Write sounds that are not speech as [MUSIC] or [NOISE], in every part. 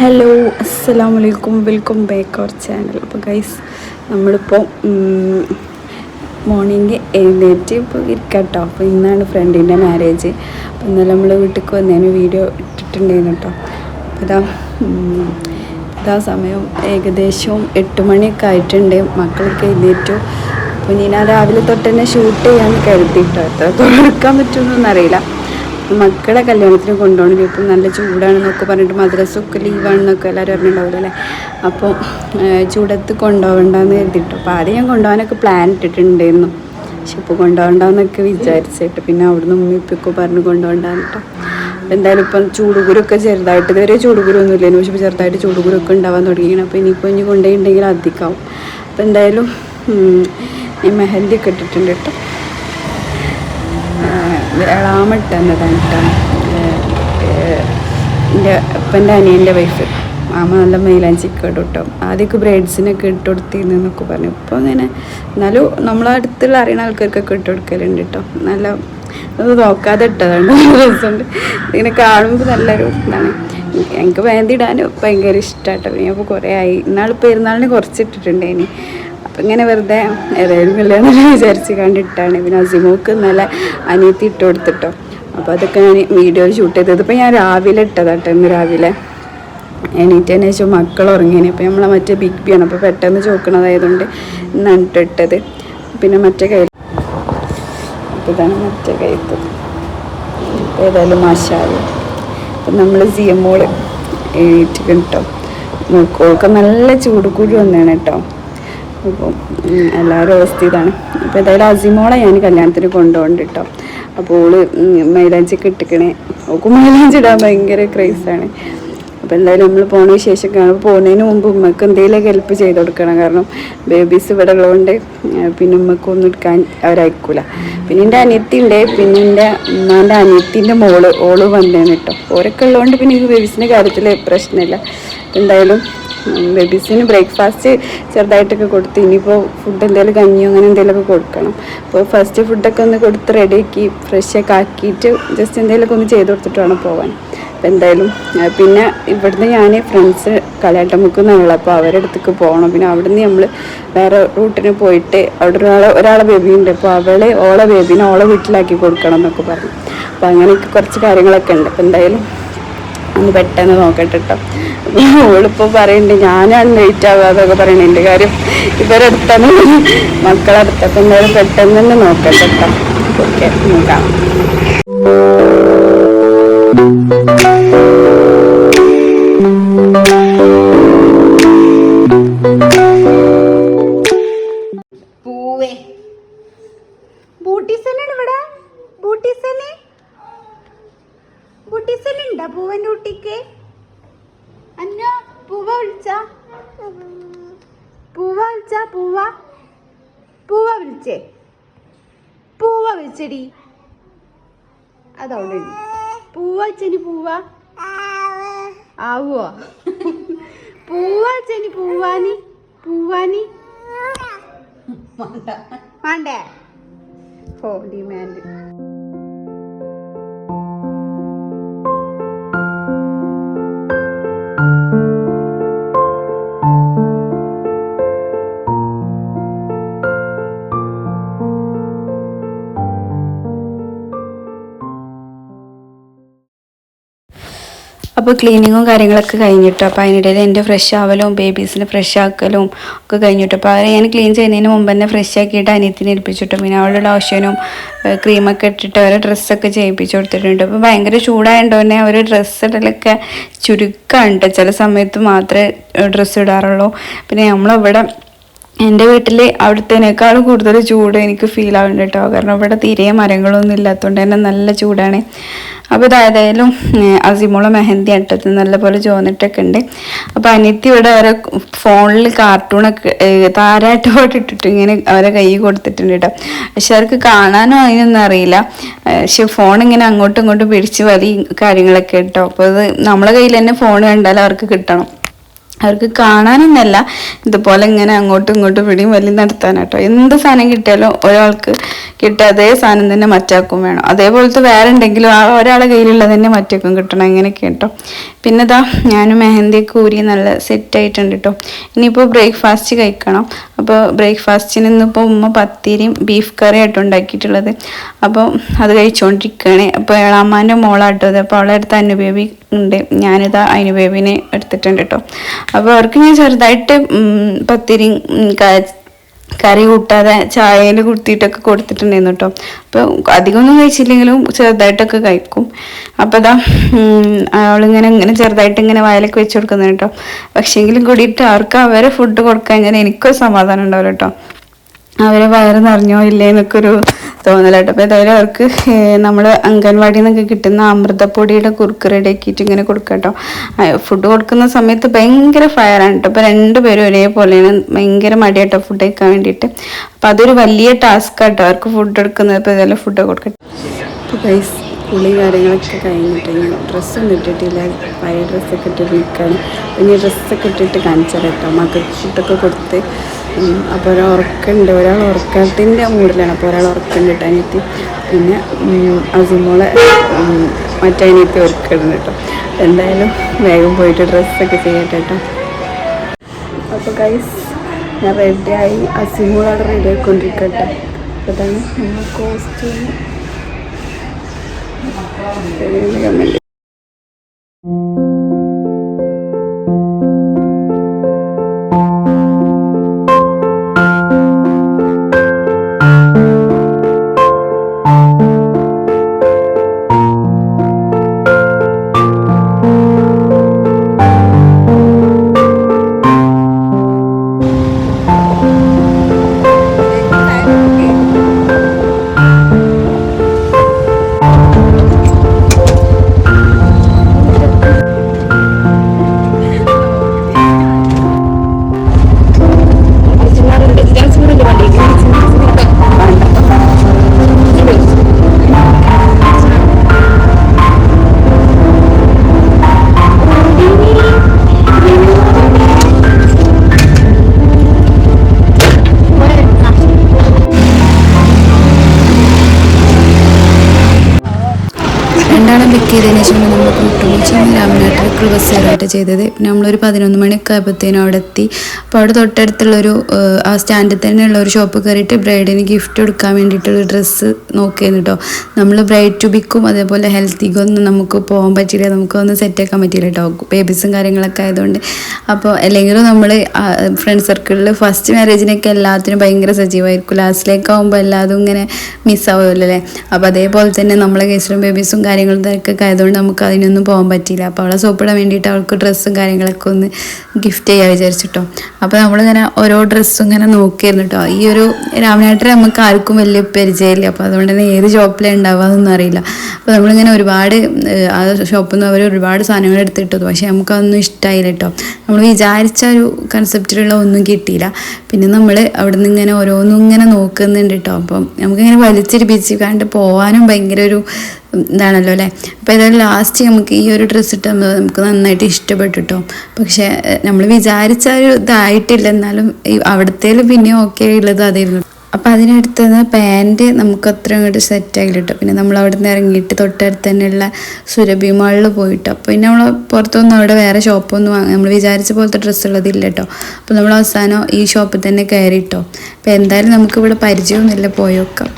Hello അസ്സാം വലൈക്കും welcome back our channel അപ്പോൾ ഗൈസ് നമ്മളിപ്പോൾ മോർണിംഗ് എഴുന്നേറ്റ് ഇപ്പോൾ ഇരിക്കട്ടോ അപ്പോൾ ഇന്നാണ് ഫ്രണ്ടിന്റെ മാരേജ് അപ്പോൾ ഇന്നലെ നമ്മൾ വീട്ടിലേക്ക് വന്നതിന് വീഡിയോ ഇട്ടിട്ടുണ്ടായിരുന്നു കേട്ടോ അപ്പോൾ ഇതാ ഇതാ സമയം ഏകദേശം എട്ട് മണിയൊക്കെ ആയിട്ടുണ്ട്. മക്കളൊക്കെ എഴുന്നേറ്റു. അപ്പോൾ ഞാൻ രാവിലെ തൊട്ട് തന്നെ ഷൂട്ട് ചെയ്യാൻ കരുതിയിട്ടോ എത്ര തുറക്കാൻ പറ്റുമെന്നൊന്നും അറിയില്ല. മക്കളെ കല്യാണത്തിന് കൊണ്ടുപോകണം ഇപ്പം നല്ല ചൂടാണെന്നൊക്കെ പറഞ്ഞിട്ട് മദ്രസൊക്കെ ലീവാണെന്നൊക്കെ എല്ലാവരും അറിഞ്ഞിട്ടുണ്ടാവില്ല അല്ലേ? അപ്പോൾ ചൂടത്ത് കൊണ്ടുപോകണ്ടെന്ന് കരുതിയിട്ടു. അപ്പോൾ ആദ്യം ഞാൻ കൊണ്ടുപോകാനൊക്കെ പ്ലാൻ ഇട്ടിട്ടുണ്ടായിരുന്നു. പക്ഷെ ഇപ്പോൾ കൊണ്ടുപോകണ്ടെന്നൊക്കെ വിചാരിച്ചിട്ട് പിന്നെ അവിടുന്ന് ഉമ്മ ഇപ്പൊക്കെ പറഞ്ഞ് കൊണ്ടുപോകണ്ടെന്ന് കേട്ടോ. എന്തായാലും ഇപ്പം ചൂടുകുരൊക്കെ ചെറുതായിട്ട് ഇതുവരെ ചൂടുകുരൊന്നും ഇല്ലായിരുന്നു പക്ഷെ ഇപ്പോൾ ചെറുതായിട്ട് ചൂടുകുരൊക്കെ ഉണ്ടാവാൻ തുടങ്ങിയാണ് അപ്പോൾ ഇനിയിപ്പോൾ ഇനി കൊണ്ടുപോയിട്ടുണ്ടെങ്കിൽ അധികമാവും അപ്പോൾ എന്തായാലും ഈ മെഹന്തി ഒക്കെ ഇട്ടിട്ടുണ്ട് കേട്ടോ. എളാമിട്ട് തന്നതാണ് കേട്ടോ. എന്റെ അപ്പന്റെ അനിയന്റെ വൈഫ് മാമ നല്ല മൈലാഞ്ചിക്ക് ഇടും കേട്ടോ. ആദ്യമൊക്കെ ബ്രൈഡ്സിനൊക്കെ ഇട്ട് കൊടുത്തിരുന്നു എന്നൊക്കെ പറഞ്ഞു. ഇപ്പോൾ അങ്ങനെ എന്നാലും നമ്മളെ അടുത്തുള്ള അറിയുന്ന ആൾക്കാർക്കൊക്കെ ഇട്ട് കൊടുക്കലുണ്ട് കേട്ടോ. നല്ല അത് നോക്കാതെ ഇട്ടതാണ് [LAUGHS] ഇങ്ങനെ കാണുമ്പോൾ നല്ലൊരു ഇതാണ്. എനിക്ക് വേണ്ടി ഇടാനും ഭയങ്കര ഇഷ്ടമാട്ടോ. ഞാൻ ഇപ്പോൾ കുറേ ആയി. ഇന്നാൾ പെരുന്നാളിന് കുറച്ച് ഇട്ടിട്ടുണ്ടേനി അപ്പം ഇങ്ങനെ വെറുതെ ഏതായാലും കല്യാണം വിചാരിച്ച് കണ്ടിട്ടാണ്. പിന്നെ അസിമോക്ക് ഇന്നലെ അനിയത്തി ഇട്ട് കൊടുത്തിട്ടോ. അപ്പോൾ അതൊക്കെ ഞാൻ വീഡിയോ ഷൂട്ട് ചെയ്തത്. ഇപ്പം ഞാൻ രാവിലെ ഇട്ടതാട്ടോ ഇന്ന് രാവിലെ. എണീറ്റതിന് ശേഷം മക്കൾ ഉറങ്ങിയതിന് അപ്പോൾ നമ്മളെ മറ്റേ ബിഗ് ബി ആണ്. അപ്പോൾ പെട്ടെന്ന് ചോക്കണതായതുകൊണ്ട് ഇന്നാണ് ഇട്ടിട്ടത് പിന്നെ മറ്റേ കൈ അപ്പോൾ ഇതാണ് മറ്റേ കൈത്ത്. ഏതായാലും മാഷാവ് അപ്പം നമ്മൾ സി എം മോൾ എണീറ്റ് കിട്ടും നോക്കോൾക്ക് നല്ല ചൂട് കൂടി വന്നതാണ് കേട്ടോ അപ്പം എല്ലാവരും അവസ്ഥ ചെയ്താണ് അപ്പോൾ ഏതായാലും അസിമോളെ ഞാൻ കല്യാണത്തിന് കൊണ്ടുപോകണ്ട കേട്ടോ അപ്പോൾ ഓൾ ഉം, മൈലാഞ്ചിയൊക്കെ ഇട്ടിക്കണേ. ഓക്ക് മൈലാഞ്ചി ഇടാൻ ഭയങ്കര ക്രൈസാണ് അപ്പോൾ എന്തായാലും നമ്മൾ പോണ വിശേഷമൊക്കെയാണ് പോകുന്നതിന് മുമ്പ് ഉമ്മക്ക് എന്തെങ്കിലുമൊക്കെ ഹെൽപ്പ് ചെയ്ത് കൊടുക്കണം. കാരണം ബേബീസ് ഇവിടെ ഉള്ളതുകൊണ്ട് പിന്നെ ഉമ്മക്കൊന്നും എടുക്കാൻ അവരയക്കൂല. പിന്നെ എന്റെ അനിയത്തി ഉണ്ട് പിന്നെ എന്റെ ഉമ്മാന്റെ അനിയത്തിന്റെ മോൾ ഓൾ വന്നേന്ന് കേട്ടോ ഓരൊക്കെ ഉള്ളതുകൊണ്ട് പിന്നെ ഈ ബേബീസിന്റെ കാര്യത്തിൽ പ്രശ്നമില്ല. എന്തായാലും ബേബീസിന് ബ്രേക്ക്ഫാസ്റ്റ് ചെറുതായിട്ടൊക്കെ കൊടുത്ത് ഇനിയിപ്പോൾ ഫുഡ് എന്തെങ്കിലും കഞ്ഞിയോ അങ്ങനെ എന്തെങ്കിലുമൊക്കെ കൊടുക്കണം. അപ്പോൾ ഫസ്റ്റ് ഫുഡൊക്കെ ഒന്ന് കൊടുത്ത് റെഡിയാക്കി ഫ്രഷൊക്കെ ആക്കിയിട്ട് ജസ്റ്റ് എന്തെങ്കിലുമൊക്കെ ഒന്ന് ചെയ്ത് കൊടുത്തിട്ട് വേണം പോകാൻ അപ്പോൾ എന്തായാലും പിന്നെ ഇവിടുന്ന് ഞാൻ ഫ്രണ്ട്സ് കളയാട്ടമുക്ക് എന്നുള്ള അപ്പോൾ അവരുടെ അടുത്തേക്ക് പോകണം. പിന്നെ അവിടുന്ന് നമ്മൾ വേറെ റൂട്ടിന് പോയിട്ട് അവിടെ ഒരാളെ ഒരാളെ ബേബി ഉണ്ട്. അപ്പോൾ അവളെ ഓളെ ബേബിനെ ഓളെ വീട്ടിലാക്കി കൊടുക്കണം എന്നൊക്കെ പറഞ്ഞു. അപ്പോൾ അങ്ങനെയൊക്കെ കുറച്ച് കാര്യങ്ങളൊക്കെ ഉണ്ട്. അപ്പോൾ എന്തായാലും ഒന്ന് പെട്ടെന്ന് നോക്കട്ടെ കേട്ടോ ഓളിപ്പോൾ പറയുന്നുണ്ട് ഞാനാണ് ലേറ്റ് ആവുക അതൊക്കെ പറയണേ എന്റെ കാര്യം. ഇവരടുത്താണ് മക്കളെടുത്തപ്പോൾ എന്തായാലും പെട്ടെന്ന് തന്നെ നോക്കട്ടെ കേട്ടോ ഓക്കെ നോക്കാം. അപ്പോൾ ക്ലീനിങ്ങും കാര്യങ്ങളൊക്കെ കഴിഞ്ഞിട്ട് അപ്പോൾ അതിനിടയിൽ എന്റെ ഫ്രഷ് ആവലും ബേബീസിനെ ഫ്രഷ് ആക്കലും ഒക്കെ കഴിഞ്ഞിട്ട് അപ്പോൾ അവരെ ഞാൻ ക്ലീൻ ചെയ്യുന്നതിന് മുമ്പ് തന്നെ ഫ്രഷ് ആക്കിയിട്ട് അനിയത്തിനെ ഏൽപ്പിച്ചിട്ടു പിന്നെ അവളുടെ ലോഷനും ക്രീമൊക്കെ ഇട്ടിട്ട് അവരെ ഡ്രസ്സൊക്കെ ചെയ്യിപ്പിച്ചു കൊടുത്തിട്ടുണ്ട്. അപ്പോൾ ഭയങ്കര ചൂടായതുകൊണ്ട് തന്നെ അവർ ഡ്രസ്സ് ഇടലൊക്കെ ചുരുക്കമുണ്ട് ചില സമയത്ത് മാത്രമേ ഡ്രസ്സ് ഇടാറുള്ളൂ. പിന്നെ നമ്മളിവിടെ എന്റെ വീട്ടിൽ അവിടുത്തേനേക്കാളും കൂടുതൽ ചൂട് എനിക്ക് ഫീൽ ആവുന്നുണ്ട് കേട്ടോ കാരണം ഇവിടെ തീരെ മരങ്ങളൊന്നും ഇല്ലാത്തതുകൊണ്ട് തന്നെ നല്ല ചൂടാണ്. അപ്പോൾ ഇതായതായാലും അസിമോള മെഹന്തി അട്ടത്ത് നല്ലപോലെ ചോന്നിട്ടൊക്കെ ഉണ്ട്. അപ്പോൾ അനിയത്തി ഇവിടെ അവരെ ഫോണിൽ കാർട്ടൂണൊക്കെ താരാട്ട് പോയിട്ടിട്ടിട്ട് ഇങ്ങനെ അവരെ കൈ കൊടുത്തിട്ടുണ്ട് കേട്ടോ പക്ഷെ അവർക്ക് കാണാനോ അതിനൊന്നും അറിയില്ല. പക്ഷെ ഫോൺ ഇങ്ങനെ അങ്ങോട്ടും ഇങ്ങോട്ടും പിടിച്ച് വലിയ കാര്യങ്ങളൊക്കെ കേട്ടോ അപ്പോൾ അത് നമ്മളെ കയ്യിൽ തന്നെ ഫോൺ കണ്ടാൽ അവർക്ക് കിട്ടണം. അവർക്ക് കാണാനൊന്നല്ല. ഇതുപോലെ ഇങ്ങനെ അങ്ങോട്ടും ഇങ്ങോട്ടും പിടിയും വലിയ നടത്താനാട്ടോ. എന്ത് സാധനം കിട്ടിയാലും ഒരാൾക്ക് കിട്ടിയ അതേ സാധനം തന്നെ മറ്റാക്കും വേണം. അതേപോലത്തെ വേറെ ഉണ്ടെങ്കിലും ആ ഒരാളെ കയ്യിലുള്ളത് തന്നെ മറ്റേക്കും കിട്ടണം. അങ്ങനെയൊക്കെ കേട്ടോ പിന്നെ ഇതാ ഞാൻ മെഹന്തിയൊക്കെ ഊരി നല്ല സെറ്റായിട്ടുണ്ട് കേട്ടോ ഇനിയിപ്പോൾ ബ്രേക്ക്ഫാസ്റ്റ് കഴിക്കണം. അപ്പോൾ ബ്രേക്ക്ഫാസ്റ്റിന് ഇന്നിപ്പോൾ ഉമ്മ പത്തിരിയും ബീഫ് കറി ആയിട്ട് ഉണ്ടാക്കിയിട്ടുള്ളത്. അപ്പോൾ അത് കഴിച്ചുകൊണ്ടിരിക്കുകയാണ് അപ്പോൾ ഏളാമ്മാന്റെ മോളാട്ടോ അത് അപ്പോൾ അവളെ അടുത്ത് അനുബേബി ഉണ്ട്. ഞാനിതാ അനുബേബിനെ എടുത്തിട്ടുണ്ട് കേട്ടോ അപ്പോൾ അവർക്ക് ഞാൻ ചെറുതായിട്ട് പത്തിരിയും കറി കൂട്ടാതെ ചായയിൽ കുത്തിയിട്ടൊക്കെ കൊടുത്തിട്ടുണ്ടായിരുന്നു കേട്ടോ. അപ്പോൾ അധികമൊന്നും കഴിച്ചില്ലെങ്കിലും ചെറുതായിട്ടൊക്കെ കഴിക്കും. അപ്പോൾ ഇതാ അവളിങ്ങനെ ഇങ്ങനെ ചെറുതായിട്ട് ഇങ്ങനെ വയലൊക്കെ വെച്ച് കൊടുക്കുന്നത് കേട്ടോ. പക്ഷേങ്കിലും കൂടിയിട്ട് അവർക്ക് അവരെ ഫുഡ് കൊടുക്കാൻ ഞാൻ എനിക്കൊരു സമാധാനം ഉണ്ടാവില്ല കേട്ടോ. അവരെ വയറ് നിറഞ്ഞോ ഇല്ലേ എന്നൊക്കെ ഒരു തോന്നലാട്ടോ. അപ്പോൾ ഏതായാലും അവർക്ക് നമ്മൾ അംഗൻവാടിയിൽ നിന്നൊക്കെ കിട്ടുന്ന അമൃതപ്പൊടിയുടെ കുറുക്ക് റെഡിയാക്കിയിട്ട് ഇങ്ങനെ കൊടുക്കട്ടോ. കേട്ടോ ഫുഡ് കൊടുക്കുന്ന സമയത്ത് ഭയങ്കര ഫയറാണ് കേട്ടോ അപ്പോൾ രണ്ടുപേരും ഒരേപോലെയാണ് ഭയങ്കര മടിയാട്ടോ ഫുഡ് കഴിക്കാൻ വേണ്ടിയിട്ട്. അപ്പോൾ അതൊരു വലിയ ടാസ്ക് ആട്ടോ അവർക്ക് ഫുഡ് എടുക്കുന്നത്. ഇപ്പോൾ ഏതായാലും ഫുഡ് കൊടുക്കട്ടെ. ഇപ്പോൾ ഗൈസ് കുളി കാര്യങ്ങളൊക്കെ കഴിഞ്ഞിട്ട് ഞാൻ ഡ്രസ്സൊന്നും ഇട്ടിട്ടില്ല. പഴയ ഡ്രസ്സൊക്കെ ഇട്ടിട്ട് നിൽക്കുകയാണ് പിന്നെ ഡ്രസ്സൊക്കെ ഇട്ടിട്ട് കാണിച്ചാൽ കേട്ടോ. ഫുഡൊക്കെ കൊടുത്ത്. അപ്പോൾ ഒരാൾ ഉറക്കമുണ്ട് ഒരാൾ ഉറക്കത്തിന്റെ മൂഡിലാണ്. അപ്പോൾ ഒരാൾ ഉറക്കമുണ്ട് കേട്ടോ അനിയത്തി. പിന്നെ അസുമോളെ മറ്റേ അനിയത്തി ഉറക്കുന്നുണ്ട് കേട്ടോ. എന്തായാലും വേഗം പോയിട്ട് ഡ്രസ്സൊക്കെ ചെയ്യട്ടെ കേട്ടോ. അപ്പോൾ ഗൈസ് ഞാൻ റെഡിയായി അസിമോളോട് റെഡി ആയിക്കൊണ്ടിരിക്കട്ടെ. അതാണ് നമ്മൾ കോസ്റ്റ്യൂം Eh, dígame. രണ്ടാളും പിക്ക് ചെയ്തതിന് ശേഷം നമ്മൾ കൂട്ടുമുച്ച് രാമനാട്ടിലേക്ക് ബസ് കയറായിട്ട് ചെയ്തത്. പിന്നെ നമ്മളൊരു പതിനൊന്ന് മണിയൊക്കെ ആയപ്പോഴത്തേനും അവിടെ എത്തി അപ്പോൾ അവിടെ തൊട്ടടുത്തുള്ളൊരു ആ സ്റ്റാൻഡിൽ തന്നെയുള്ള ഒരു ഷോപ്പ് കയറിയിട്ട് ബ്രൈഡിന് ഗിഫ്റ്റ് കൊടുക്കാൻ വേണ്ടിയിട്ടുള്ള ഡ്രസ്സ് നോക്കിയിരുന്നു കേട്ടോ. നമ്മൾ ബ്രൈഡ് ടു ബിക്കും അതേപോലെ ഹെൽത്തിക്കും ഒന്നും നമുക്ക് പോകാൻ പറ്റില്ല സെറ്റ് ആക്കാൻ പറ്റില്ല കേട്ടോ. ബേബീസും കാര്യങ്ങളൊക്കെ ആയതുകൊണ്ട്. അപ്പോൾ അല്ലെങ്കിലും നമ്മൾ ഫ്രണ്ട് സർക്കിളിൽ ഫസ്റ്റ് മാരേജിനൊക്കെ എല്ലാത്തിനും ഭയങ്കര സജീവമായിരിക്കും. ലാസ്റ്റിലേക്ക് ആകുമ്പോൾ എല്ലാതും ഇങ്ങനെ മിസ്സാവുമല്ലോ അല്ലേ അപ്പോൾ അതേപോലെ തന്നെ നമ്മളെ കേസിലും ബേബീസും കാര്യങ്ങളും ഒക്കെ ആയതുകൊണ്ട് നമുക്ക് അതിനൊന്നും പോകാൻ പറ്റിയില്ല. അപ്പോൾ അവളെ സോപ്പിടാൻ വേണ്ടിയിട്ട് അവൾക്ക് ഡ്രസ്സും കാര്യങ്ങളൊക്കെ ഒന്ന് ഗിഫ്റ്റ് ചെയ്യാൻ വിചാരിച്ചിട്ടോ അപ്പോൾ നമ്മളിങ്ങനെ ഓരോ ഡ്രസ്സും ഇങ്ങനെ നോക്കിയിരുന്നു കേട്ടോ ഈ ഒരു രാമനാട്ടിൽ നമുക്ക് ആർക്കും വലിയ പരിചയമില്ല. അപ്പോൾ അതുകൊണ്ട് തന്നെ ഏത് ഷോപ്പിലാണ് ഉണ്ടാവുക അറിയില്ല. അപ്പോൾ നമ്മളിങ്ങനെ ഒരുപാട് ആ ഷോപ്പിൽ നിന്ന് അവർ ഒരുപാട് സാധനങ്ങൾ എടുത്തിട്ടു. പക്ഷേ നമുക്കതൊന്നും ഇഷ്ടമായില്ല കേട്ടോ നമ്മൾ വിചാരിച്ച ഒരു കൺസെപ്റ്റിലുള്ള ഒന്നും കിട്ടിയില്ല. പിന്നെ നമ്മൾ അവിടെ നിന്ന് ഇങ്ങനെ ഓരോന്നും ഇങ്ങനെ നോക്കുന്നുണ്ട് കേട്ടോ അപ്പം നമുക്കിങ്ങനെ വലിച്ചിരിപ്പിച്ച് കണ്ട് പോകാനും ഭയങ്കര ഒരു ഇതാണല്ലോ അല്ലേ? അപ്പോൾ ഏതായാലും ലാസ്റ്റ് നമുക്ക് ഈ ഒരു ഡ്രസ്സ് ഇട്ട് നമുക്ക് നന്നായിട്ട് ഇഷ്ടപ്പെട്ടിട്ടോ. പക്ഷേ നമ്മൾ വിചാരിച്ച ഒരു ഇതായിട്ടില്ല. എന്നാലും ഈ അവിടത്തേലും പിന്നെ ഓക്കെ ഉള്ളത് അതായിരുന്നു. അപ്പോൾ അതിനടുത്തുനിന്ന് പാന്റ് നമുക്ക് അത്ര അങ്ങോട്ട് സെറ്റ് കിട്ടും പിന്നെ നമ്മൾ അവിടെ നിന്ന് ഇറങ്ങിയിട്ട് തൊട്ടടുത്ത് തന്നെയുള്ള സുരഭി മാളിൽ പോയിട്ട്. അപ്പോൾ പിന്നെ നമ്മൾ പുറത്തൊന്നും അവിടെ വേറെ ഷോപ്പൊന്നും വാങ്ങി നമ്മൾ വിചാരിച്ച പോലത്തെ ഡ്രസ്സ് ഉള്ളതില്ല കേട്ടോ അപ്പോൾ നമ്മൾ അവസാനം ഈ ഷോപ്പിൽ തന്നെ കയറിയിട്ടോ അപ്പോൾ എന്തായാലും നമുക്ക് ഇവിടെ പരിചയമൊന്നുമില്ല പോയൊക്കാം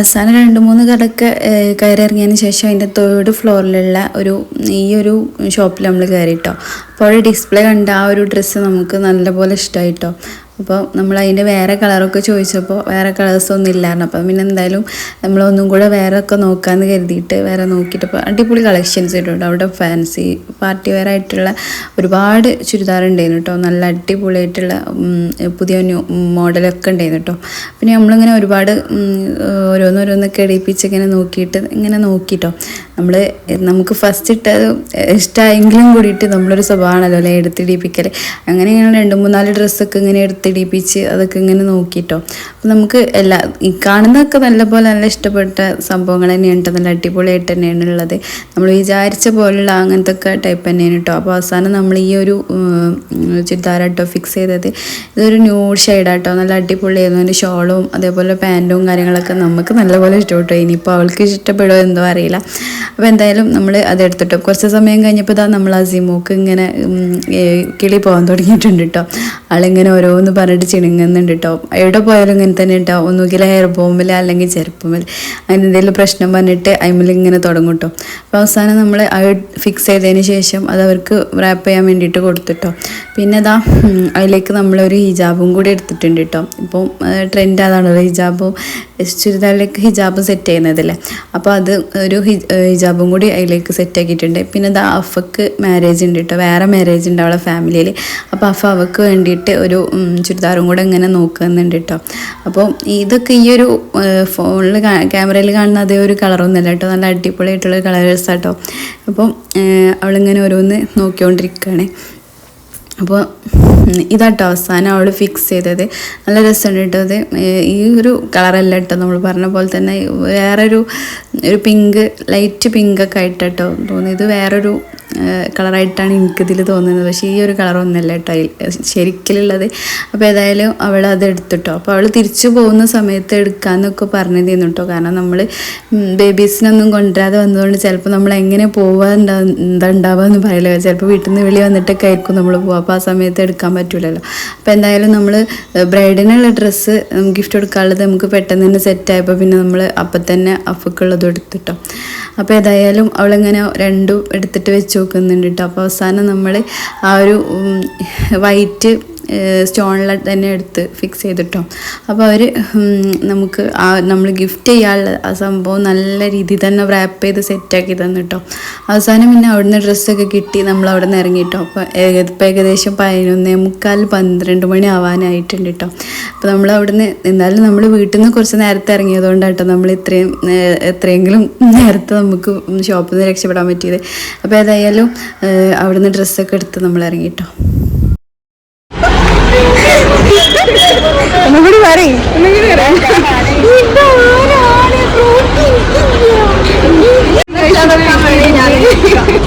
അവസാനം രണ്ട് മൂന്ന് കടക്ക് കയറിയിറങ്ങിയതിന് ശേഷം അതിന്റെ തേർഡ് ഫ്ലോറിലുള്ള ഒരു ഈ ഒരു ഷോപ്പിൽ നമ്മൾ കയറിയിട്ടോ അപ്പോൾ ഡിസ്പ്ലേ കണ്ട ആ ഒരു ഡ്രസ്സ് നമുക്ക് നല്ലപോലെ ഇഷ്ടമായിട്ടോ അപ്പോൾ നമ്മൾ അതിന്റെ വേറെ കളറൊക്കെ ചോദിച്ചപ്പോൾ വേറെ കളേഴ്സ് ഒന്നും ഇല്ലായിരുന്നു. അപ്പം പിന്നെ എന്തായാലും നമ്മളൊന്നും കൂടെ വേറെ ഒക്കെ നോക്കാമെന്ന് കരുതിയിട്ട് വേറെ നോക്കിയിട്ട് അപ്പോൾ അടിപൊളി കളക്ഷൻസ് ഇട്ടുണ്ട്. അവിടെ ഫാൻസി പാർട്ടി വെയർ ആയിട്ടുള്ള ഒരുപാട് ചുരിദാർ ഉണ്ടായിരുന്നു കേട്ടോ നല്ല അടിപൊളിയായിട്ടുള്ള പുതിയ ന്യൂ മോഡലൊക്കെ ഉണ്ടായിരുന്നു കേട്ടോ പിന്നെ നമ്മളിങ്ങനെ ഒരുപാട് ഓരോന്നോരോന്നൊക്കെ ഇടിപ്പിച്ച് ഇങ്ങനെ നോക്കിയിട്ട് ഇങ്ങനെ നോക്കിയിട്ടോ നമ്മൾ നമുക്ക് ഫസ്റ്റ് ഇട്ടത് ഇഷ്ടമായെങ്കിലും കൂടിയിട്ട് നമ്മളൊരു സ്വഭാവമാണല്ലോ അല്ലേ? എടുത്തിടിപ്പിക്കൽ അങ്ങനെ ഇങ്ങനെ രണ്ട് മൂന്നാൽ ഡ്രസ്സൊക്കെ ഇങ്ങനെ എടുത്തിടിപ്പിച്ച് അതൊക്കെ ഇങ്ങനെ നോക്കിയിട്ടോ അപ്പം നമുക്ക് എല്ലാ ഈ കാണുന്നതൊക്കെ നല്ല പോലെ നല്ല ഇഷ്ടപ്പെട്ട സംഭവങ്ങൾ തന്നെയാണ്. നല്ല അടിപൊളിയായിട്ട് തന്നെയാണ് ഉള്ളത്. നമ്മൾ വിചാരിച്ച പോലുള്ള അങ്ങനത്തെ ഒക്കെ ടൈപ്പ് തന്നെയാണ് കേട്ടോ അപ്പോൾ അവസാനം നമ്മൾ ഈ ഒരു ചുരിദാറാട്ടോ ഫിക്സ് ചെയ്തത്. ഇതൊരു ന്യൂഡ് ഷെയ്ഡാട്ടോ നല്ല അടിപൊളിയായിരുന്നു. അതിന്റെ ഷോളും അതേപോലെ പാന്റും കാര്യങ്ങളൊക്കെ നമുക്ക് നല്ലപോലെ ഇഷ്ടപ്പെട്ടു. ഇനിയിപ്പോൾ അവൾക്ക് ഇഷ്ടപ്പെടുമോ എന്തോ അറിയില്ല. അപ്പോൾ എന്തായാലും നമ്മൾ അത് അതെടുത്തിട്ടോ കുറച്ച് സമയം കഴിഞ്ഞപ്പോൾ ഇതാ നമ്മൾ അസിമോക്ക് ഇങ്ങനെ കിളി പോകാൻ തുടങ്ങിയിട്ടുണ്ട് കേട്ടോ ആളിങ്ങനെ ഓരോന്ന് പറഞ്ഞിട്ട് ചിണുങ്ങുന്നുണ്ട് കേട്ടോ എവിടെ പോയാലും ഇങ്ങനെ തന്നെ കേട്ടോ ഒന്നുകിൽ ഹെയർ ബോമിൽ അല്ലെങ്കിൽ ചെരുപ്പുമിൽ അതിന് എന്തെങ്കിലും പ്രശ്നം പറഞ്ഞിട്ട് അയിമിൽ ഇങ്ങനെ തുടങ്ങും കേട്ടോ അപ്പോൾ അവസാനം നമ്മൾ അത് ഫിക്സ് ചെയ്തതിന് ശേഷം അത് അവർക്ക് റാപ്പ് ചെയ്യാൻ വേണ്ടിയിട്ട് കൊടുത്തിട്ടോ പിന്നെ അതാ അതിലേക്ക് നമ്മളൊരു ഹിജാബും കൂടി എടുത്തിട്ടുണ്ട് കേട്ടോ ഇപ്പം ട്രെൻഡ് അതാണല്ലോ ഹിജാബും. ചുരിദാറിലേക്ക് ഹിജാബ് സെറ്റ് ചെയ്യുന്നതല്ലേ അപ്പോൾ അത് ഒരു ഹി- ഏഹ് ഹിജാബും കൂടി അതിലേക്ക് സെറ്റാക്കിയിട്ടുണ്ട് പിന്നെ അത് അഫക്ക് മാരേജ് ഉണ്ട് കേട്ടോ വേറെ മാരേജ് ഉണ്ട് അവളെ ഫാമിലിയിൽ അപ്പോൾ അഫ അവക്ക് വേണ്ടിയിട്ട് ഒരു ചുരിദാറും കൂടെ ഇങ്ങനെ നോക്കുന്നുണ്ട് കേട്ടോ അപ്പോൾ ഇതൊക്കെ ഈ ഒരു ഫോണിൽ ക്യാമറയിൽ കാണുന്ന അതേ ഒരു കളറൊന്നുമല്ല കേട്ടോ നല്ല അടിപൊളിയായിട്ടുള്ള കളേഴ്സ് കേട്ടോ അപ്പോൾ അവളിങ്ങനെ ഓരോന്ന് നോക്കിക്കൊണ്ടിരിക്കുകയാണ്. അപ്പോൾ ഇതാട്ടോ അവസാനം അവൾ ഫിക്സ് ചെയ്തത്. നല്ല രസമുണ്ട് കേട്ടോ അത്. ഈ ഒരു കളറല്ല കേട്ടോ നമ്മൾ പറഞ്ഞ പോലെ തന്നെ. വേറൊരു ഒരു പിങ്ക് ലൈറ്റ് പിങ്കൊക്കെ ആയിട്ട് കേട്ടോ തോന്നി ഇത് വേറൊരു കളറായിട്ടാണ് എനിക്കിതിൽ തോന്നുന്നത്. പക്ഷേ ഈ ഒരു കളറൊന്നുമല്ല അതിൽ ശരിക്കലുള്ളത്. അപ്പോൾ ഏതായാലും അവൾ അത് എടുത്തിട്ടോ. അപ്പോൾ അവൾ തിരിച്ചു പോകുന്ന സമയത്ത് എടുക്കാമെന്നൊക്കെ പറഞ്ഞിരുന്നു കേട്ടോ. കാരണം നമ്മൾ ബേബീസിനൊന്നും കൊണ്ടുവരാതെ വന്നതുകൊണ്ട് ചിലപ്പോൾ നമ്മൾ എങ്ങനെ എന്താ എന്താ ഉണ്ടാവുക എന്ന് പറയില്ല. ചിലപ്പോൾ വീട്ടിൽ നിന്ന് വെളി വന്നിട്ടൊക്കെ ആയിരിക്കും നമ്മൾ പോകുക അപ്പോൾ ആ സമയത്ത് എടുക്കാൻ പറ്റില്ലല്ലോ അപ്പോൾ എന്തായാലും നമ്മൾ ബ്രൈഡിനുള്ള ഡ്രസ്സ് ഗിഫ്റ്റ് കൊടുക്കാനുള്ളത് നമുക്ക് പെട്ടെന്ന് തന്നെ സെറ്റായപ്പോൾ പിന്നെ നമ്മൾ അപ്പം തന്നെ അഫക്കുള്ളതും എടുത്തിട്ടോ. അപ്പോൾ ഏതായാലും അവളിങ്ങനെ രണ്ടും എടുത്തിട്ട് വെച്ച്. നോക്കുന്നുണ്ട് കേട്ടോ അപ്പോൾ അവസാനം നമ്മൾ ആ ഒരു വൈറ്റ് സ്റ്റോണിൽ തന്നെ എടുത്ത് ഫിക്സ് ചെയ്തിട്ടോ. അപ്പോൾ അവർ നമുക്ക് ആ നമ്മൾ ഗിഫ്റ്റ് ചെയ്യാനുള്ള ആ സംഭവം നല്ല രീതിയിൽ തന്നെ റാപ്പ് ചെയ്ത് സെറ്റാക്കി തന്നിട്ടോ. അവസാനം പിന്നെ അവിടുന്ന് ഡ്രസ്സൊക്കെ കിട്ടി നമ്മൾ അവിടെ നിന്ന് ഇറങ്ങിയിട്ടോ അപ്പോൾ ഇപ്പം ഏകദേശം പതിനൊന്നേ മുക്കാൽ പന്ത്രണ്ട് മണി ആവാനായിട്ടുണ്ട് കേട്ടോ അപ്പോൾ നമ്മൾ അവിടുന്ന് എന്നാലും നമ്മൾ വീട്ടിൽ നിന്ന് കുറച്ച് നേരത്തെ ഇറങ്ങിയതുകൊണ്ടാണ് കേട്ടോ നമ്മൾ ഇത്രയും എത്രയെങ്കിലും നേരത്തെ നമുക്ക് ഷോപ്പിൽ നിന്ന് രക്ഷപ്പെടാൻ പറ്റിയത്. അപ്പോൾ ഏതായാലും അവിടുന്ന് ഡ്രസ്സൊക്കെ എടുത്ത് നമ്മൾ ഒന്നുകൂടി പറയും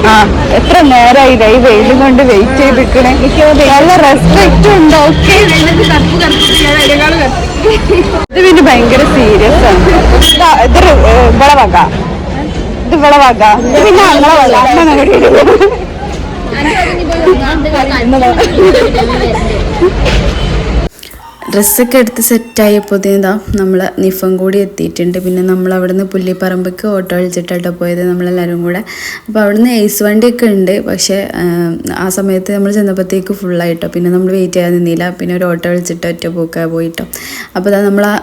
ആ എത്ര നേരമായി ദൈ വെയിലും കൊണ്ട് വെയിറ്റ് ചെയ്തിക്കണേ നല്ല റെസ്പെക്റ്റ് ഉണ്ട് ഓക്കെ ഇത് പിന്നെ ഭയങ്കര സീരിയസ് ആണ്. ഇതാ, ഇവിടെ വക. ഇത് ഇവിടെ വക. ഇത് പിന്നെ അങ്ങനെ വക. അങ്ങനെ. ഡ്രസ്സൊക്കെ എടുത്ത് സെറ്റായപ്പോൾ ഇതാ നമ്മൾ നിഫം കൂടി എത്തിയിട്ടുണ്ട്. പിന്നെ നമ്മൾ അവിടുന്ന് പുല്ലിപ്പറമ്പക്ക് ഓട്ടോ വിളിച്ചിട്ടാട്ടോ പോയത് നമ്മളെല്ലാവരും കൂടെ. അപ്പോൾ അവിടുന്ന് ഏസ് വണ്ടിയൊക്കെ ഉണ്ട്. പക്ഷേ ആ സമയത്ത് നമ്മൾ ചെന്നപ്പോഴത്തേക്ക് ഫുള്ളായിട്ടോ പിന്നെ നമ്മൾ വെയിറ്റ് ചെയ്യാൻ നിന്നില്ല. പിന്നെ ഒരു ഓട്ടോ വിളിച്ചിട്ട് ഒറ്റ പോക്കാ പോയിട്ടോ. അപ്പോൾ അതാ നമ്മൾ ആ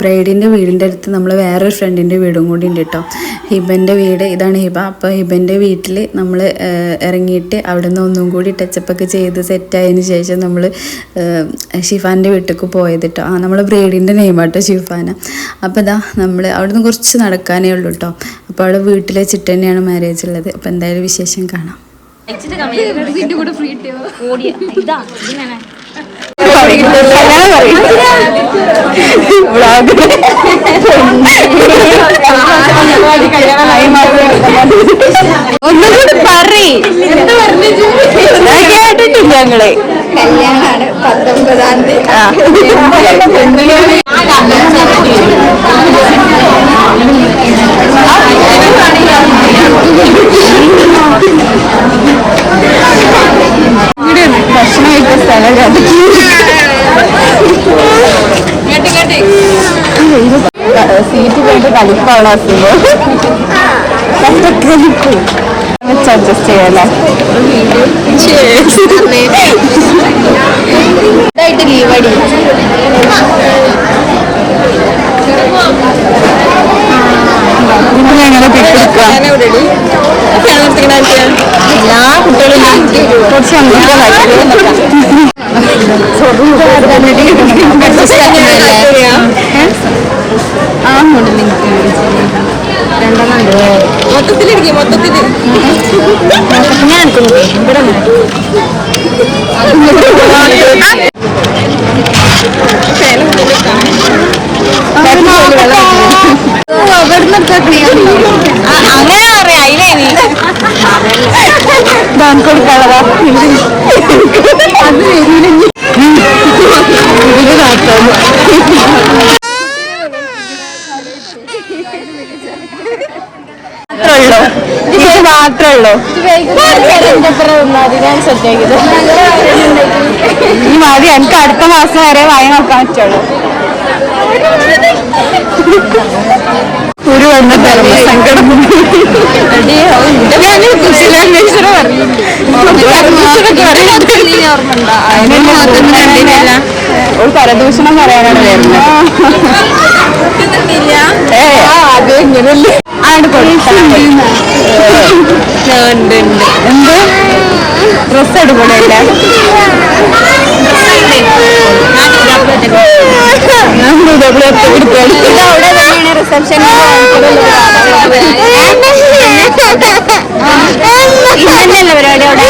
ബ്രൈഡിന്റെ വീടിന്റെ അടുത്ത് നമ്മൾ വേറൊരു ഫ്രണ്ടിന്റെ വീടും കൂടി ഉണ്ട് കേട്ടോ ഹിബന്റെ വീട് ഇതാണ് ഹിബ. അപ്പോൾ ഹിബന്റെ വീട്ടിൽ നമ്മൾ ഇറങ്ങിയിട്ട് അവിടെ നിന്ന് ഒന്നും കൂടി ടച്ചപ്പൊക്കെ ചെയ്ത് സെറ്റായതിന് ശേഷം നമ്മൾ ഷിഫാന്റെ വീട്ടിലേക്ക് പോയത് കേട്ടോ ആ നമ്മൾ ബ്രേഡിന്റെ നെയിം ആട്ടോ ഷിഫാന. അപ്പോൾ ഇതാ നമ്മൾ അവിടെ നിന്ന് കുറച്ച് നടക്കാനേ ഉള്ളൂ കേട്ടോ അപ്പോൾ അവിടെ വീട്ടിൽ വെച്ചിട്ട് തന്നെയാണ് മാരേജ് ഉള്ളത് അപ്പോൾ എന്തായാലും വിശേഷം കാണാം. കല്യാണം പറയും ഒന്നുകൂടി പറയും ഞാൻ കേട്ടിട്ടില്ല ഞങ്ങൾ കല്യാണാണ് പത്തൊമ്പതാം തീയതി ഭക്ഷണം കഴിച്ച സ്ഥലം സീറ്റ് കൊണ്ട് കളിപ്പാണ് അസുഖം വെച്ച് അഡ്ജസ്റ്റ് ചെയ്യാല്ലേ ഞങ്ങളെ പിക്കെടുക്കാം എല്ലാ കുട്ടികളും ആ മൊത്തത്തിലിരിക്കും മൊത്തത്തിൽ ഞാൻ ഇവിടെ അങ്ങനെ അത് ഉള്ളൂ ഈ മതി എനിക്ക് അടുത്ത മാസം വരെ വായ നോക്കാൻ പറ്റുള്ളൂ. ഒരു വന്ന സങ്കടം. ഒരു പരദൂഷണം പറയാനാണ് വരുന്നത്. ഏ അത് ഇങ്ങനല്ലേ എന്ത്? ഡ്രസ് അടിപൊളിയല്ലേ റിസപ്ഷൻ ഇന്നല്ലേ പരിപാടി അവിടെ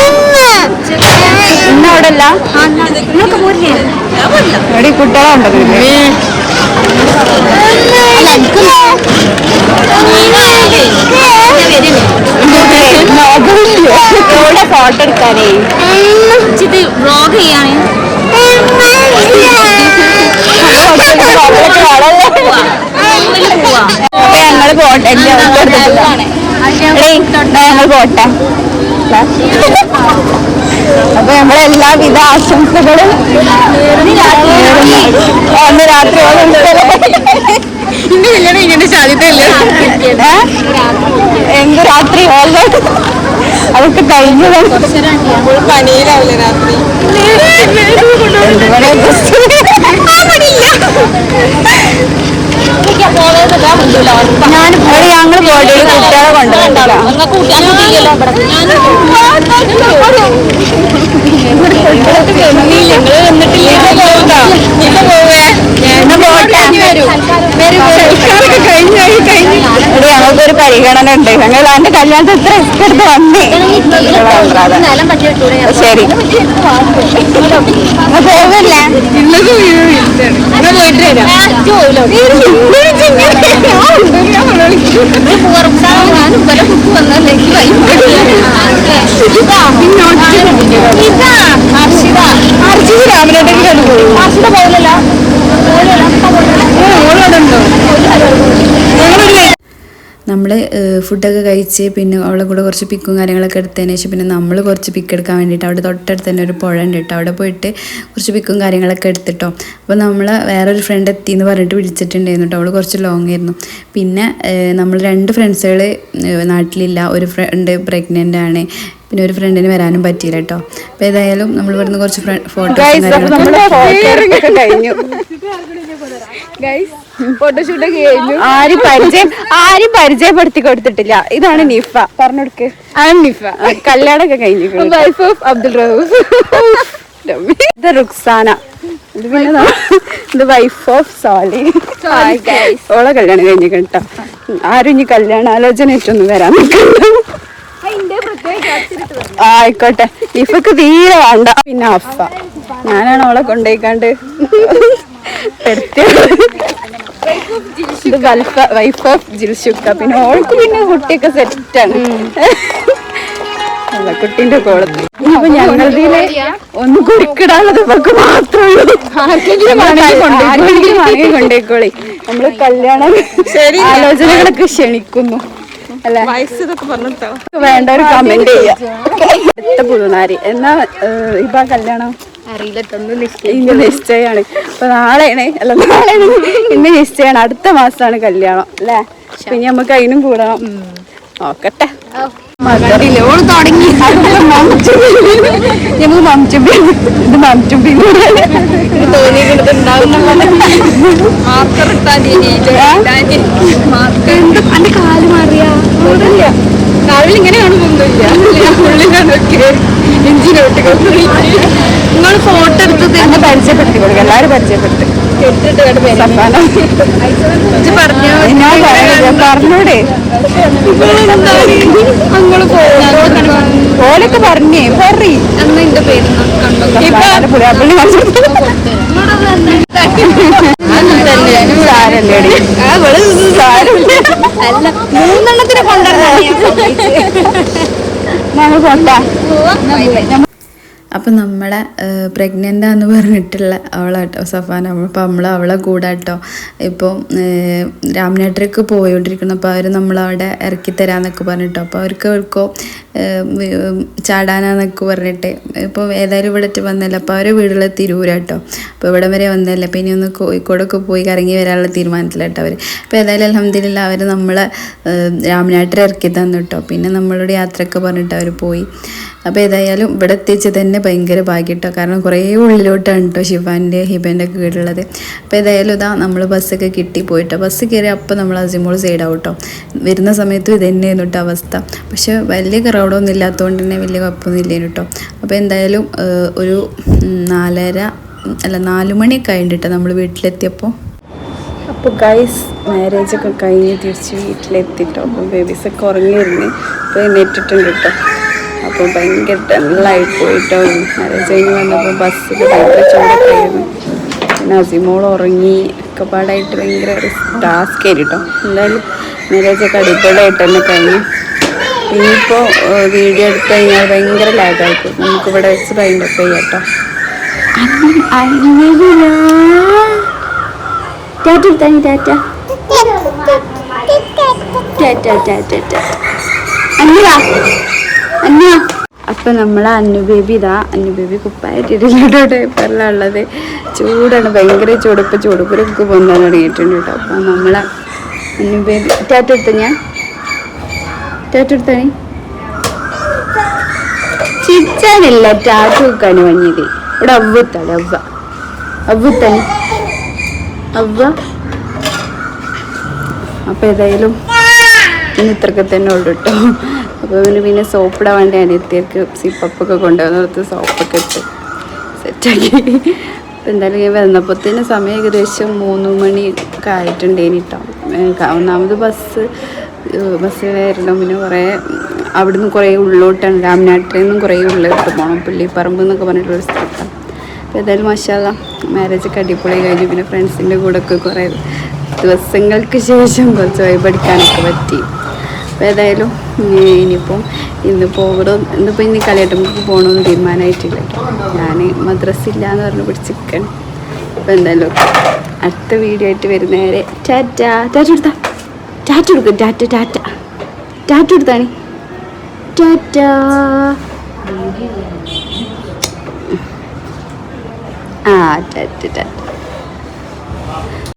ഇന്ന് അവിടെ അല്ല എടി കുട്ടികളുണ്ടോ ഇവിടെ ഫോട്ടോ എടുക്കാനേ ബ്ലോഗ് ചെയ്യാണ് ഞങ്ങൾ പോട്ടെ ഞങ്ങൾ പോട്ടെ. അപ്പൊ നമ്മളെല്ലാവിധ ആശംസകളും അന്ന് രാത്രി ഇങ്ങനെ സാധ്യതയില്ല എന്ത് രാത്രി ഓൾറെഡി അതൊക്കെ കഴിഞ്ഞതാണ് പണിയിലാവില്ല രാത്രി? ഞാൻ ഇവിടെ ഞങ്ങൾ പോയിട്ട് കുട്ടികളെ കൊണ്ടുവന്നിട്ടില്ല. ഞങ്ങൾക്കൊരു പരിഗണന ഉണ്ട് ഞങ്ങൾ എന്റെ കല്യാണത്തിൽ എത്ര റിസ്ക് എടുത്ത് വന്നേ. ശരി. എന്നാ പോവില്ല? നമ്മൾ ഫുഡൊക്കെ കഴിച്ച് പിന്നെ അവളെ കൂടെ കുറച്ച് പിക്കും കാര്യങ്ങളൊക്കെ എടുത്തതിന് ശേഷം പിന്നെ നമ്മൾ കുറച്ച് പിക്ക് എടുക്കാൻ വേണ്ടിയിട്ട് അവിടെ തൊട്ടടുത്ത് തന്നെ ഒരു പുഴ ഉണ്ട് കേട്ടോ. അവിടെ പോയിട്ട് കുറച്ച് പിക്കും കാര്യങ്ങളൊക്കെ എടുത്തിട്ടോ. അപ്പോൾ നമ്മൾ വേറൊരു ഫ്രണ്ട് എത്തി എന്ന് പറഞ്ഞിട്ട് വിളിച്ചിട്ടുണ്ടായിരുന്നു കേട്ടോ. അവൾ കുറച്ച് ലോങ് ആയിരുന്നു. പിന്നെ നമ്മൾ രണ്ട് ഫ്രണ്ട്സുകൾ നാട്ടിലില്ല. ഒരു ഫ്രണ്ട് പ്രഗ്നന്റ് ആണ്. പിന്നെ ഒരു ഫ്രണ്ടിന് വരാനും പറ്റിയില്ല കേട്ടോ. അപ്പോൾ ഏതായാലും നമ്മൾ ഇവിടുന്ന് കുറച്ച് ഫോട്ടോ കഴിഞ്ഞു. [LAUGHS] ഫോട്ടോഷൂട്ട് ഒക്കെ കഴിഞ്ഞു. ആരും പരിചയം ആരും പരിചയപ്പെടുത്തി കൊടുത്തിട്ടില്ല. ഇതാണ് നിഫ. പറഞ്ഞു കൊടുക്ക് ആ നിഫ. കല്യാണമൊക്കെ കഴിഞ്ഞു. വൈഫ് ഓഫ് അബ്ദുൾ റഹൂഫ് ഇത് റുക്സാന. ഇത് പിന്നെ ഇത് വൈഫ് ഓഫ് സോളി ഓളെ കല്യാണം കഴിഞ്ഞു കേട്ടോ. ആരും ഇനി കല്യാണ ആലോചന ഇട്ടൊന്നും വരാൻ നിൽക്കണ്ട ആ, ആയിക്കോട്ടെ. ഇഫക്ക് തീരെ വേണ്ട. പിന്നെ അഫ. ഞാനാണ് അവളെ കൊണ്ടുപോയിക്കാണ്ട്. ഇത് വൈഫ് ഓഫ് ജിൽഷുക്ക പിന്നെ ഓൾക്ക് പിന്നെ കുട്ടിയൊക്കെ സെറ്റാണ് അല്ല കുട്ടീന്റെ ഞങ്ങളുടെ ഒന്ന് കുറിക്കിടാനുള്ളത് ഇവർക്ക് മാത്രമേ ഉള്ളൂ. ആർക്കെങ്കിലും വേണമെങ്കിൽ കൊണ്ടേക്കോളി. നമ്മൾ കല്യാണം ആലോചനകളൊക്കെ ക്ഷണിക്കുന്നു. അല്ല? വേണ്ട ഒരു കമന്റ് ചെയ്യാം. അടുത്ത പുതുനാരി. എന്നാ ഇപ്പൊ കല്യാണം? ഇന്ന് നിശ്ചയമാണ് അപ്പൊ നാളെയാണ്. അല്ല നാളെ ഇന്ന് നിശ്ചയമാണ് അടുത്ത മാസമാണ് കല്യാണം അല്ലേ? പിന്നെ നമുക്ക് അതിനും കൂടാം നോക്കട്ടെ. ഞങ്ങൾ മംചുബി ഇത് കാൽ മാറിയാ? കാലിൽ ഇങ്ങനെയാണ് ഒന്നുമില്ല. എഞ്ചിനോട്ട് നിങ്ങൾ ഫോട്ടോ എടുത്തത് എന്നെ പരിചയപ്പെടുത്തി കൊടുക്കും എല്ലാവരും പരിചയപ്പെടുത്തി. പറഞ്ഞൂടെ? ഓലൊക്കെ പറഞ്ഞേ പറ അന്ന് എന്റെ പേര് കണ്ടു? പുളിയാപ്പള്ളി സാരല്ലേടി. അല്ല മൂന്നെണ്ണത്തിന് കൊണ്ടുവരണം [LAUGHS] ഞങ്ങൾ പോട്ടെ അപ്പം നമ്മളെ പ്രഗ്നന്റ് ആന്ന് പറഞ്ഞിട്ടുള്ള അവളാട്ടോ സഫാൻ അപ്പോൾ നമ്മൾ അവളെ കൂടെ കേട്ടോ ഇപ്പോൾ രാമനാട്ടിലേക്ക് പോയോണ്ടിരിക്കണം അപ്പോൾ അവർ നമ്മളവിടെ ഇറക്കി തരാമെന്നൊക്കെ പറഞ്ഞിട്ടോ. അപ്പോൾ അവർക്ക് അവർക്കോ ചാടാനാന്നൊക്കെ പറഞ്ഞിട്ട് ഇപ്പോൾ ഏതായാലും ഇവിടെ വന്നല്ലോ? അപ്പോൾ അവരെ വീടുള്ള തിരൂരാട്ടോ. അപ്പോൾ ഇവിടെ വരെ വന്നല്ലേ? അപ്പോൾ ഇനി ഒന്ന് കോഴിക്കോടൊക്കെ പോയി കറങ്ങി വരാനുള്ള തീരുമാനത്തിലാട്ടോ അവർ അപ്പോൾ ഏതായാലും അലഹമ്മദില്ല അവർ നമ്മളെ രാമനാട്ടിൽ ഇറക്കി തന്നു കേട്ടോ പിന്നെ നമ്മളോട് യാത്രയൊക്കെ പറഞ്ഞിട്ട് അവർ പോയി. അപ്പോൾ ഏതായാലും ഇവിടെ എത്തിച്ച് തന്നെ ഭയങ്കര ഭാഗ്യം കേട്ടോ കാരണം കുറേ ഉള്ളിലോട്ടാണ് കേട്ടോ ശിവാന്റെ ഹിബന്റെ ഒക്കെ വീടുള്ളത് അപ്പോൾ ഏതായാലും ഇതാ നമ്മൾ ബസ്സൊക്കെ കിട്ടി പോയിട്ടോ. ബസ് കയറി അപ്പോൾ നമ്മൾ അസിമോൾ സൈഡ് കേട്ടോ വരുന്ന സമയത്തും ഇത് തന്നെയായിരുന്നു കേട്ടോ അവസ്ഥ. പക്ഷേ വലിയ ക്രൗഡൊന്നും ഇല്ലാത്തതുകൊണ്ട് തന്നെ വലിയ കുഴപ്പമൊന്നും ഇല്ലേനു കേട്ടോ അപ്പോൾ എന്തായാലും ഒരു നാലര അല്ല നാല് മണിയൊക്കെ ആയിട്ടോ നമ്മൾ വീട്ടിലെത്തിയപ്പോൾ അപ്പോൾ ഗൈസ് മാരേജ് ഒക്കെ കഴിഞ്ഞ് തിരിച്ച് വീട്ടിലെത്തിട്ടോ അപ്പോൾ ബേബീസൊക്കെ ഉറങ്ങിയിരുന്നു അപ്പോൾ എണ്ണിട്ടിട്ടുണ്ട് കേട്ടോ അപ്പോൾ ഭയങ്കര ഡല്ലായി പോയിട്ടോ മാരേജ് കഴിഞ്ഞ് വന്നപ്പോൾ ബസ്സിൽ ഭയങ്കര ചൂടൊക്കെ ആയിരുന്നു പിന്നെ അസിമോൾ ഉറങ്ങി. ഒക്കെ പാടായിട്ട് ഭയങ്കര ടാസ്ക് ആയിരുന്നു എന്തായാലും മാരേജ് ഒക്കെ അടിപൊളിയായിട്ട് തന്നെ കഴിഞ്ഞു. ഇനിയിപ്പോൾ വീഡിയോ എടുത്തു കഴിഞ്ഞാൽ ഭയങ്കര ലാഗായിരിക്കും നമുക്കിവിടെ വെച്ച് ഭയങ്കര ചെയ്യാട്ടോ ടാറ്റ അപ്പൊ നമ്മളെ അന്നു ബേബി ഇതാ അന്നു ബേബി കുപ്പായിട്ടിട്ടില്ലോ ഉള്ളത് ചൂടാണ് ഭയങ്കര ചൂട്. ഇപ്പൊ ചൂടുപുരൊക്കെ പോകാൻ തുടങ്ങിയിട്ടുണ്ട് കേട്ടോ. അപ്പൊ നമ്മളെ അന്നു ബേബി ടാറ്റ എടുത്ത ഞാൻ? ടാറ്റ എടുത്താണി ചിച്ചാനില്ല ടാറ്റ വെക്കാന് വാങ്ങിയത് ഇവിടെ അവ്വത്താണ് അവ്വ. അവ്വത്താണ് അവ്വ. അപ്പൊ ഏതായാലും ഇന്ന് ഇത്രയൊക്കെ തന്നെ ഉള്ളു കേട്ടോ. അപ്പോൾ ഇവന് പിന്നെ സോപ്പിടാൻ വേണ്ടി അനിയത്തിയൊക്കെ സിപ്പപ്പൊക്കെ കൊണ്ടുവന്നിടത്ത് സോപ്പൊക്കെ ഇട്ട് സെറ്റാക്കി. അപ്പോൾ എന്തായാലും ഞാൻ വന്നപ്പോഴത്തേന് സമയം ഏകദേശം മൂന്ന് മണി ഒക്കെ ആയിട്ടുണ്ടേനി കേട്ടോ ഒന്നാമത് ബസ് ബസ്സിലായിരുന്നു. പിന്നെ കുറേ അവിടുന്ന് കുറേ ഉള്ളോട്ടാണ് രാമനാട്ടിൽ നിന്നും കുറേ ഉള്ളിലോട്ട് പോകണം പുള്ളിപ്പറമ്പ് എന്നൊക്കെ പറഞ്ഞിട്ടുള്ളൊരു സ്ഥലത്താണ് അപ്പോൾ ഏതായാലും മഷാല മാരേജ് ഒക്കെ അടിപൊളി കഴിഞ്ഞു. പിന്നെ ഫ്രണ്ട്സിന്റെ കൂടെ ഒക്കെ കുറേ ദിവസങ്ങൾക്ക് ശേഷം കുറച്ച് വൈബടിക്കാനൊക്കെ പറ്റി. അപ്പോൾ ഏതായാലും ഇനിയിപ്പം ഇന്ന് പോകണം ഇന്നിപ്പോൾ ഇനി കളിയാട്ടുമ്പോൾ പോകണമെന്ന് തീരുമാനമായിട്ടില്ല ഞാൻ മദ്രസ ഇല്ല എന്ന് പറഞ്ഞ് പിടിച്ചിരിക്കണം അപ്പോൾ എന്തായാലും അടുത്ത വീഡിയോ ആയിട്ട് വരുന്നവരെ ടാറ്റ. ടാറ്റ കൊടുത്താ ടാറ്റ കൊടുക്കും ടാറ്റ ടാറ്റ. ടാറ്റ കൊടുത്താണി ടാറ്റ. ആ ടാറ്റ ടാറ്റ.